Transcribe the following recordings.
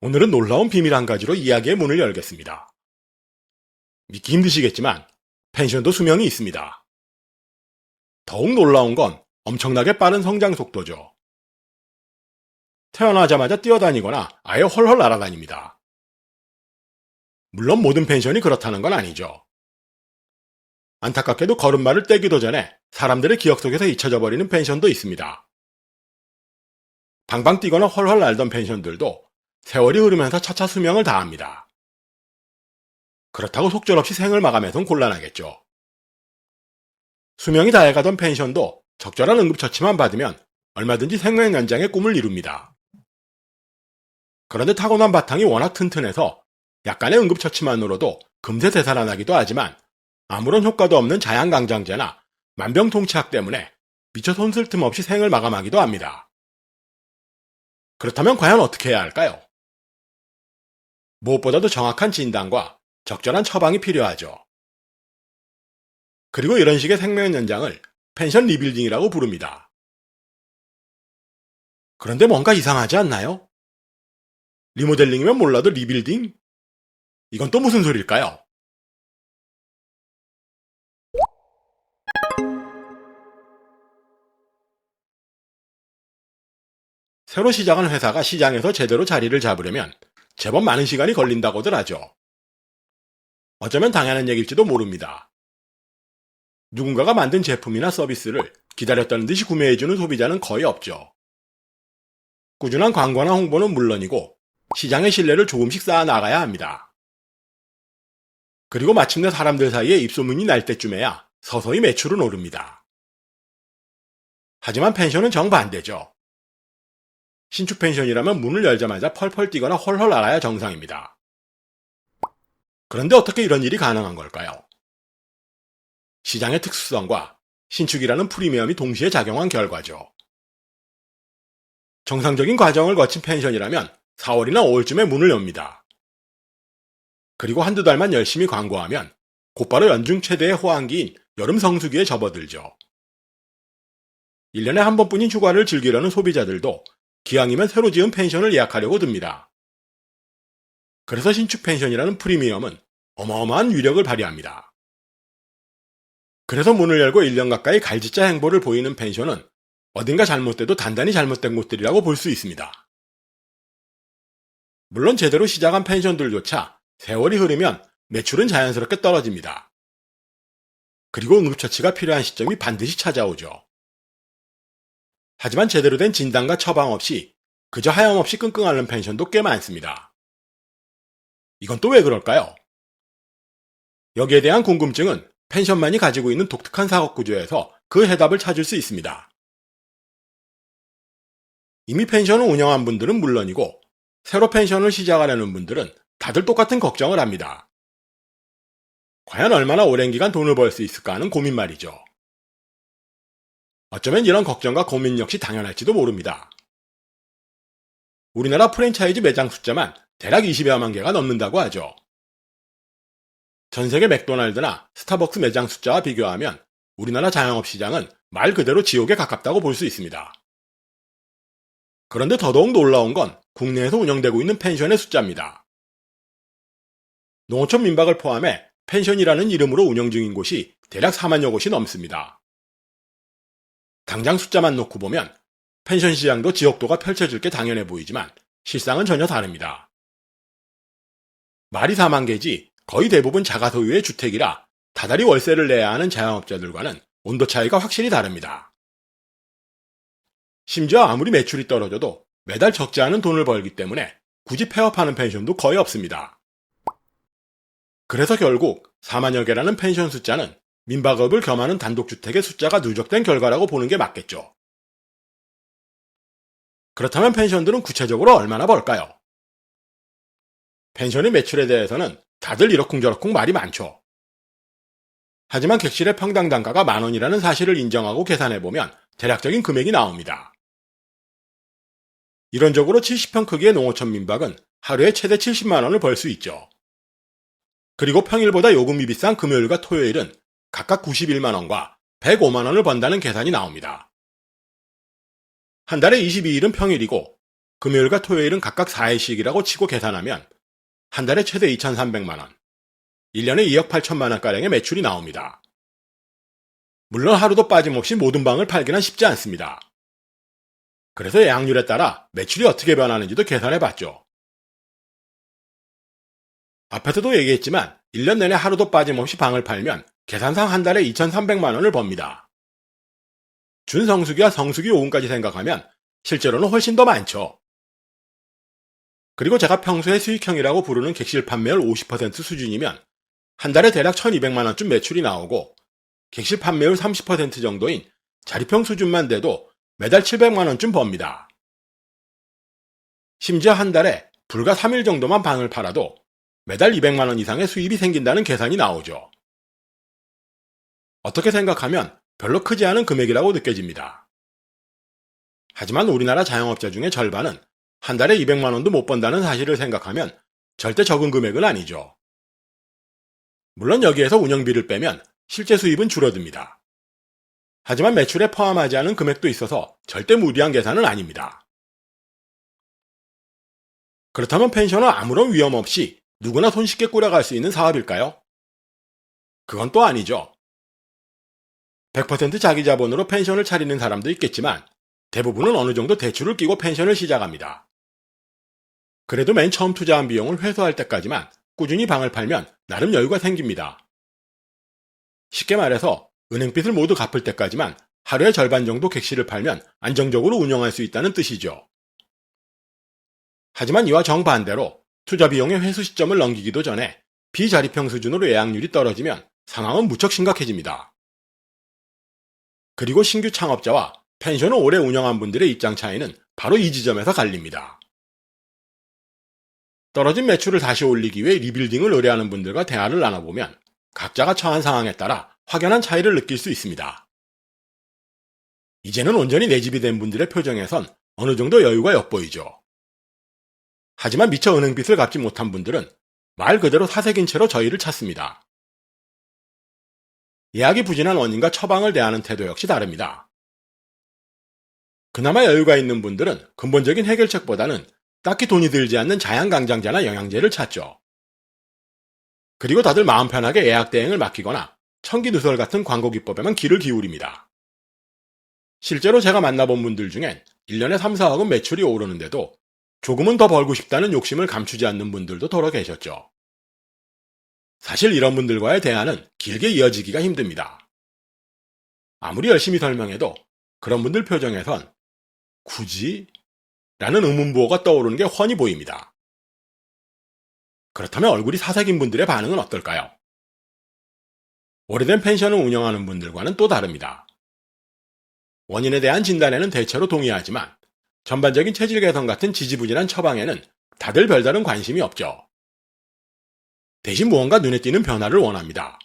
오늘은 놀라운 비밀 한 가지로 이야기의 문을 열겠습니다. 믿기 힘드시겠지만 펜션도 수명이 있습니다. 더욱 놀라운 건 엄청나게 빠른 성장 속도죠. 태어나자마자 뛰어다니거나 아예 헐헐 날아다닙니다. 물론 모든 펜션이 그렇다는 건 아니죠. 안타깝게도 걸음마를 떼기도 전에 사람들의 기억 속에서 잊혀져 버리는 펜션도 있습니다. 방방 뛰거나 헐헐 날던 펜션들도 세월이 흐르면서 차차 수명을 다합니다. 그렇다고 속절없이 생을 마감해선 곤란하겠죠. 수명이 다해가던 펜션도 적절한 응급처치만 받으면 얼마든지 생명 연장의 꿈을 이룹니다. 그런데 타고난 바탕이 워낙 튼튼해서 약간의 응급처치만으로도 금세 되살아나기도 하지만 아무런 효과도 없는 자양강장제나 만병통치약 때문에 미처 손쓸 틈 없이 생을 마감하기도 합니다. 그렇다면 과연 어떻게 해야 할까요? 무엇보다도 정확한 진단과 적절한 처방이 필요하죠. 그리고 이런 식의 생명 연장을 펜션 리빌딩이라고 부릅니다. 그런데 뭔가 이상하지 않나요? 리모델링이면 몰라도 리빌딩? 이건 또 무슨 소릴까요? 새로 시작한 회사가 시장에서 제대로 자리를 잡으려면 제법 많은 시간이 걸린다고들 하죠. 어쩌면 당연한 얘기일지도 모릅니다. 누군가가 만든 제품이나 서비스를 기다렸다는 듯이 구매해주는 소비자는 거의 없죠. 꾸준한 광고나 홍보는 물론이고 시장의 신뢰를 조금씩 쌓아 나가야 합니다. 그리고 마침내 사람들 사이에 입소문이 날 때쯤에야 서서히 매출은 오릅니다. 하지만 펜션은 정반대죠. 신축 펜션이라면 문을 열자마자 펄펄 뛰거나 헐헐 날아야 정상입니다. 그런데 어떻게 이런 일이 가능한 걸까요? 시장의 특수성과 신축이라는 프리미엄이 동시에 작용한 결과죠. 정상적인 과정을 거친 펜션이라면 4월이나 5월쯤에 문을 엽니다. 그리고 한두 달만 열심히 광고하면 곧바로 연중 최대의 호황기인 여름 성수기에 접어들죠. 1년에 한 번뿐인 휴가를 즐기려는 소비자들도 기왕이면 새로 지은 펜션을 예약하려고 듭니다. 그래서 신축 펜션이라는 프리미엄은 어마어마한 위력을 발휘합니다. 그래서 문을 열고 1년 가까이 갈짓자 행보를 보이는 펜션은 어딘가 잘못돼도 단단히 잘못된 곳들이라고 볼 수 있습니다. 물론 제대로 시작한 펜션들조차 세월이 흐르면 매출은 자연스럽게 떨어집니다. 그리고 응급처치가 필요한 시점이 반드시 찾아오죠. 하지만 제대로 된 진단과 처방 없이 그저 하염없이 끙끙 앓는 펜션도 꽤 많습니다. 이건 또 왜 그럴까요? 여기에 대한 궁금증은 펜션만이 가지고 있는 독특한 사업 구조에서 그 해답을 찾을 수 있습니다. 이미 펜션을 운영한 분들은 물론이고 새로 펜션을 시작하려는 분들은 다들 똑같은 걱정을 합니다. 과연 얼마나 오랜 기간 돈을 벌 수 있을까 하는 고민 말이죠. 어쩌면 이런 걱정과 고민 역시 당연할지도 모릅니다. 우리나라 프랜차이즈 매장 숫자만 대략 20여만 개가 넘는다고 하죠. 전 세계 맥도날드나 스타벅스 매장 숫자와 비교하면 우리나라 자영업 시장은 말 그대로 지옥에 가깝다고 볼 수 있습니다. 그런데 더더욱 놀라운 건 국내에서 운영되고 있는 펜션의 숫자입니다. 농어촌 민박을 포함해 펜션이라는 이름으로 운영 중인 곳이 대략 4만여 곳이 넘습니다. 당장 숫자만 놓고 보면 펜션 시장도 지역도가 펼쳐질 게 당연해 보이지만 실상은 전혀 다릅니다. 말이 4만 개지 거의 대부분 자가 소유의 주택이라 다달이 월세를 내야 하는 자영업자들과는 온도 차이가 확실히 다릅니다. 심지어 아무리 매출이 떨어져도 매달 적지 않은 돈을 벌기 때문에 굳이 폐업하는 펜션도 거의 없습니다. 그래서 결국 4만여 개라는 펜션 숫자는 민박업을 겸하는 단독주택의 숫자가 누적된 결과라고 보는 게 맞겠죠. 그렇다면 펜션들은 구체적으로 얼마나 벌까요? 펜션의 매출에 대해서는 다들 이러쿵저러쿵 말이 많죠. 하지만 객실의 평당 단가가 만 원이라는 사실을 인정하고 계산해보면 대략적인 금액이 나옵니다. 이론적으로 70평 크기의 농어촌 민박은 하루에 최대 70만 원을 벌 수 있죠. 그리고 평일보다 요금이 비싼 금요일과 토요일은 각각 91만 원과 105만 원을 번다는 계산이 나옵니다. 한 달에 22일은 평일이고 금요일과 토요일은 각각 4일씩이라고 치고 계산하면 한 달에 최대 2,300만원, 1년에 2억 8천만원가량의 매출이 나옵니다. 물론 하루도 빠짐없이 모든 방을 팔기는 쉽지 않습니다. 그래서 예약률에 따라 매출이 어떻게 변하는지도 계산해 봤죠. 앞에서도 얘기했지만 1년 내내 하루도 빠짐없이 방을 팔면 계산상 한 달에 2,300만 원을 법니다. 준성수기와 성수기 요금까지 생각하면 실제로는 훨씬 더 많죠. 그리고 제가 평소에 수익형이라고 부르는 객실 판매율 50% 수준이면 한 달에 대략 1,200만 원쯤 매출이 나오고 객실 판매율 30% 정도인 자립형 수준만 돼도 매달 700만 원쯤 법니다. 심지어 한 달에 불과 3일 정도만 방을 팔아도 매달 200만 원 이상의 수입이 생긴다는 계산이 나오죠. 어떻게 생각하면 별로 크지 않은 금액이라고 느껴집니다. 하지만 우리나라 자영업자 중에 절반은 한 달에 200만 원도 못 번다는 사실을 생각하면 절대 적은 금액은 아니죠. 물론 여기에서 운영비를 빼면 실제 수입은 줄어듭니다. 하지만 매출에 포함하지 않은 금액도 있어서 절대 무리한 계산은 아닙니다. 그렇다면 펜션은 아무런 위험 없이 누구나 손쉽게 꾸려갈 수 있는 사업일까요? 그건 또 아니죠. 100% 자기 자본으로 펜션을 차리는 사람도 있겠지만 대부분은 어느 정도 대출을 끼고 펜션을 시작합니다. 그래도 맨 처음 투자한 비용을 회수할 때까지만 꾸준히 방을 팔면 나름 여유가 생깁니다. 쉽게 말해서 은행빚을 모두 갚을 때까지만 하루의 절반 정도 객실을 팔면 안정적으로 운영할 수 있다는 뜻이죠. 하지만 이와 정반대로 투자 비용의 회수 시점을 넘기기도 전에 비자립형 수준으로 예약률이 떨어지면 상황은 무척 심각해집니다. 그리고 신규 창업자와 펜션을 오래 운영한 분들의 입장 차이는 바로 이 지점에서 갈립니다. 떨어진 매출을 다시 올리기 위해 리빌딩을 의뢰하는 분들과 대화를 나눠보면 각자가 처한 상황에 따라 확연한 차이를 느낄 수 있습니다. 이제는 온전히 내 집이 된 분들의 표정에선 어느 정도 여유가 엿보이죠. 하지만 미처 은행빚을 갚지 못한 분들은 말 그대로 사색인 채로 저희를 찾습니다. 예약이 부진한 원인과 처방을 대하는 태도 역시 다릅니다. 그나마 여유가 있는 분들은 근본적인 해결책보다는 딱히 돈이 들지 않는 자양강장제나 영양제를 찾죠. 그리고 다들 마음 편하게 예약 대행을 맡기거나 청기누설 같은 광고 기법에만 귀를 기울입니다. 실제로 제가 만나본 분들 중엔 1년에 3, 4억은 매출이 오르는데도 조금은 더 벌고 싶다는 욕심을 감추지 않는 분들도 더러 계셨죠. 사실 이런 분들과의 대화는 길게 이어지기가 힘듭니다. 아무리 열심히 설명해도 그런 분들 표정에선 굳이? 라는 의문부호가 떠오르는 게 훤히 보입니다. 그렇다면 얼굴이 사색인 분들의 반응은 어떨까요? 오래된 펜션을 운영하는 분들과는 또 다릅니다. 원인에 대한 진단에는 대체로 동의하지만 전반적인 체질 개선 같은 지지부진한 처방에는 다들 별다른 관심이 없죠. 대신 무언가 눈에 띄는 변화를 원합니다.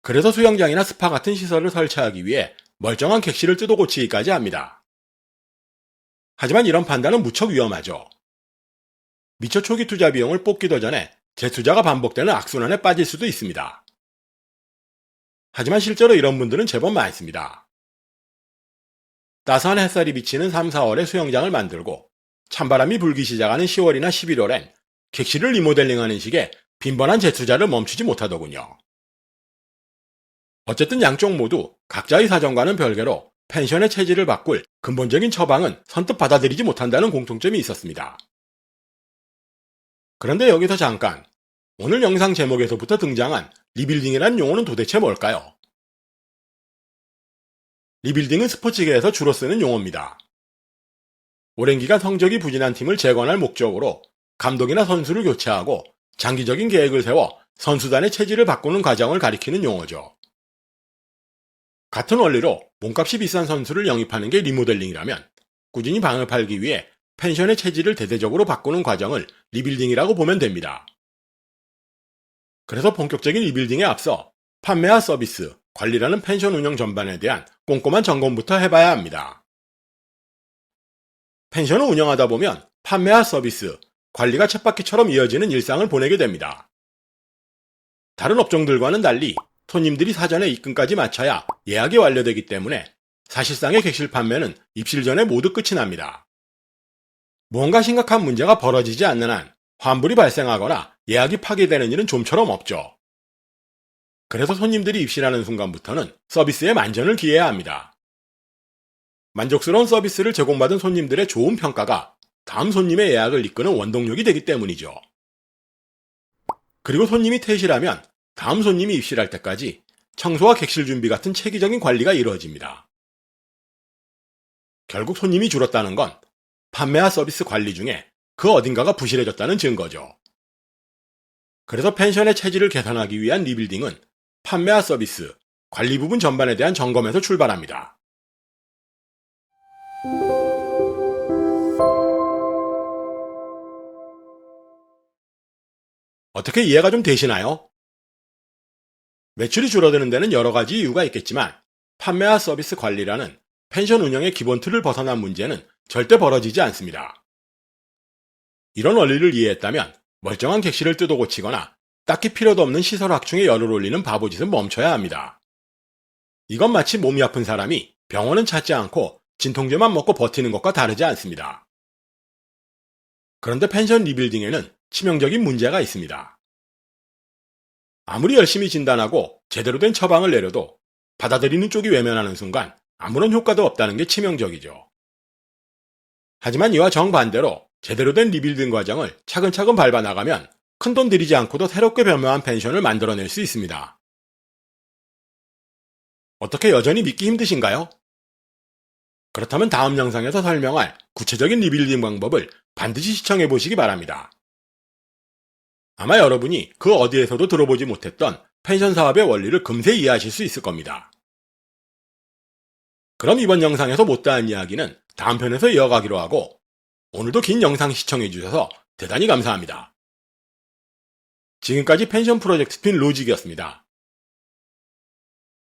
그래서 수영장이나 스파 같은 시설을 설치하기 위해 멀쩡한 객실을 뜯어 고치기까지 합니다. 하지만 이런 판단은 무척 위험하죠. 미처 초기 투자 비용을 뽑기도 전에 재투자가 반복되는 악순환에 빠질 수도 있습니다. 하지만 실제로 이런 분들은 제법 많습니다. 따스한 햇살이 비치는 3, 4월에 수영장을 만들고 찬바람이 불기 시작하는 10월이나 11월엔 객실을 리모델링하는 식의 빈번한 재투자를 멈추지 못하더군요. 어쨌든 양쪽 모두 각자의 사정과는 별개로 펜션의 체질을 바꿀 근본적인 처방은 선뜻 받아들이지 못한다는 공통점이 있었습니다. 그런데 여기서 잠깐 오늘 영상 제목에서부터 등장한 리빌딩이란 용어는 도대체 뭘까요? 리빌딩은 스포츠계에서 주로 쓰는 용어입니다. 오랜 기간 성적이 부진한 팀을 재건할 목적으로 감독이나 선수를 교체하고 장기적인 계획을 세워 선수단의 체질을 바꾸는 과정을 가리키는 용어죠. 같은 원리로 몸값이 비싼 선수를 영입하는 게 리모델링이라면 꾸준히 방을 팔기 위해 펜션의 체질을 대대적으로 바꾸는 과정을 리빌딩이라고 보면 됩니다. 그래서 본격적인 리빌딩에 앞서 판매와 서비스, 관리라는 펜션 운영 전반에 대한 꼼꼼한 점검부터 해봐야 합니다. 펜션을 운영하다 보면 판매와 서비스, 관리가 쳇바퀴처럼 이어지는 일상을 보내게 됩니다. 다른 업종들과는 달리 손님들이 사전에 입금까지 마쳐야 예약이 완료되기 때문에 사실상의 객실 판매는 입실 전에 모두 끝이 납니다. 무언가 심각한 문제가 벌어지지 않는 한 환불이 발생하거나 예약이 파기되는 일은 좀처럼 없죠. 그래서 손님들이 입실하는 순간부터는 서비스에 만전을 기해야 합니다. 만족스러운 서비스를 제공받은 손님들의 좋은 평가가 다음 손님의 예약을 이끄는 원동력이 되기 때문이죠. 그리고 손님이 퇴실하면 다음 손님이 입실할 때까지 청소와 객실 준비 같은 체계적인 관리가 이루어집니다. 결국 손님이 줄었다는 건 판매와 서비스 관리 중에 그 어딘가가 부실해졌다는 증거죠. 그래서 펜션의 체질을 개선하기 위한 리빌딩은 판매와 서비스, 관리 부분 전반에 대한 점검에서 출발합니다. 어떻게 이해가 좀 되시나요? 매출이 줄어드는 데는 여러 가지 이유가 있겠지만 판매와 서비스 관리라는 펜션 운영의 기본 틀을 벗어난 문제는 절대 벌어지지 않습니다. 이런 원리를 이해했다면 멀쩡한 객실을 뜯어 고치거나 딱히 필요도 없는 시설 확충에 열을 올리는 바보짓은 멈춰야 합니다. 이건 마치 몸이 아픈 사람이 병원은 찾지 않고 진통제만 먹고 버티는 것과 다르지 않습니다. 그런데 펜션 리빌딩에는 치명적인 문제가 있습니다. 아무리 열심히 진단하고 제대로 된 처방을 내려도 받아들이는 쪽이 외면하는 순간 아무런 효과도 없다는 게 치명적이죠. 하지만 이와 정반대로 제대로 된 리빌딩 과정을 차근차근 밟아 나가면 큰 돈 들이지 않고도 새롭게 변모한 펜션을 만들어낼 수 있습니다. 어떻게 여전히 믿기 힘드신가요? 그렇다면 다음 영상에서 설명할 구체적인 리빌딩 방법을 반드시 시청해 보시기 바랍니다. 아마 여러분이 그 어디에서도 들어보지 못했던 펜션 사업의 원리를 금세 이해하실 수 있을 겁니다. 그럼 이번 영상에서 못다한 이야기는 다음 편에서 이어가기로 하고 오늘도 긴 영상 시청해 주셔서 대단히 감사합니다. 지금까지 펜션 프로젝트 팀 로직이었습니다.